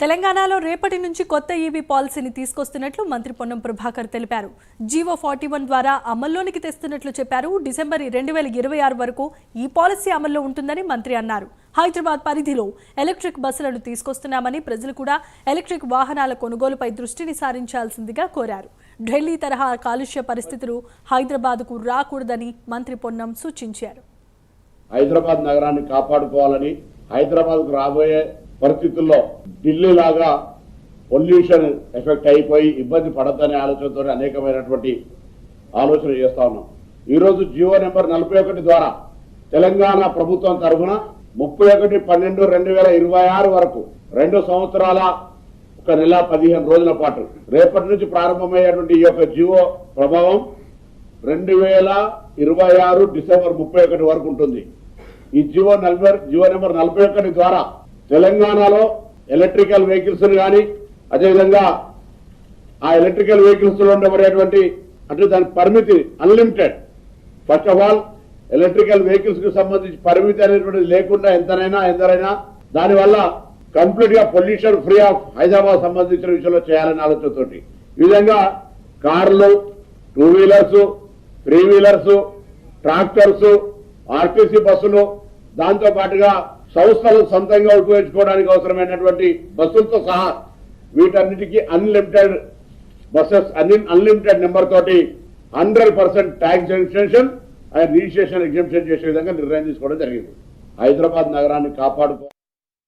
తెలంగాణలో రేపటి నుంచి కొత్త ఈవీ పాలసీని తీసుకొస్తున్నట్లు మంత్రి పొన్నం ప్రభాకర్ తెలిపారు. జీవో ఫార్టీ వన్ ద్వారా అమల్లోనికి తెస్తున్నట్లు చెప్పారు. డిసెంబర్ రెండు వేల ఇరవై ఆరు వరకు ఈ పాలసీ అమల్లో ఉంటుందని మంత్రి అన్నారు. హైదరాబాద్ పరిధిలో ఎలక్ట్రిక్ బస్సులను తీసుకొస్తున్నామని ప్రజలు కూడా ఎలక్ట్రిక్ వాహనాల కొనుగోలుపై దృష్టిని సారించాల్సిందిగా కోరారు. ఢిల్లీ తరహా కాలుష్య పరిస్థితులు హైదరాబాద్కు రాకూడదని మంత్రి పొన్నం సూచించారు. హైదరాబాద్ నగరాన్ని కాపాడుకోవాలని హైదరాబాద్కు రాబోయే పరిస్థితుల్లో ఢిల్లీ లాగా పొల్యూషన్ ఎఫెక్ట్ అయిపోయి ఇబ్బంది పడద్దనే ఆలోచనతో అనేకమైనటువంటి ఆలోచన చేస్తా ఉన్నాం. ఈరోజు జియో నెంబర్ నలభై ఒకటి ద్వారా తెలంగాణ ప్రభుత్వం తరఫున ముప్పై ఒకటి పన్నెండు రెండు వేల ఇరవై ఆరు వరకు రెండు సంవత్సరాల ఒక నెల పదిహేను రోజుల పాటు రేపటి నుంచి ప్రారంభమయ్యేటువంటి ఈ యొక్క జియో ప్రభావం రెండు వేల ఇరవై ఆరు డిసెంబర్ ముప్పై ఒకటి వరకు ఉంటుంది. ఈ జియో నలభై జియో నెంబర్ నలభై ఒకటి ద్వారా తెలంగాణలో ఎలక్ట్రికల్ వెహికల్స్ కానీ అదేవిధంగా ఆ ఎలక్ట్రికల్ వెహికల్స్లో ఉండబడేటువంటి అంటే దాని పరిమితి unlimited. First of all electrical వెహికల్స్కు సంబంధించి పరిమితి అనేటువంటిది లేకుండా ఎంతనైనా ఎందరైనా దానివల్ల కంప్లీట్గా పొల్యూషన్ ఫ్రీ ఆఫ్ హైదరాబాద్ సంబంధించిన విషయంలో చేయాలనే ఆలోచనతోటి. ఈ విధంగా కార్లు two wheelers three wheelers tractors RTC బస్సులు దాంతో పాటుగా సంస్థలు సొంతంగా ఉపయోగించుకోవడానికి అవసరమైనటువంటి బస్సులతో సహా వీటన్నిటికీ అన్లిమిటెడ్ బస్సెస్ అన్ని అన్లిమిటెడ్ నెంబర్ తోటి hundred percent tax exemption and registration exemption చేసే విధంగా నిర్ణయం తీసుకోవడం జరిగింది. హైదరాబాద్ నగరాన్ని కాపాడుకో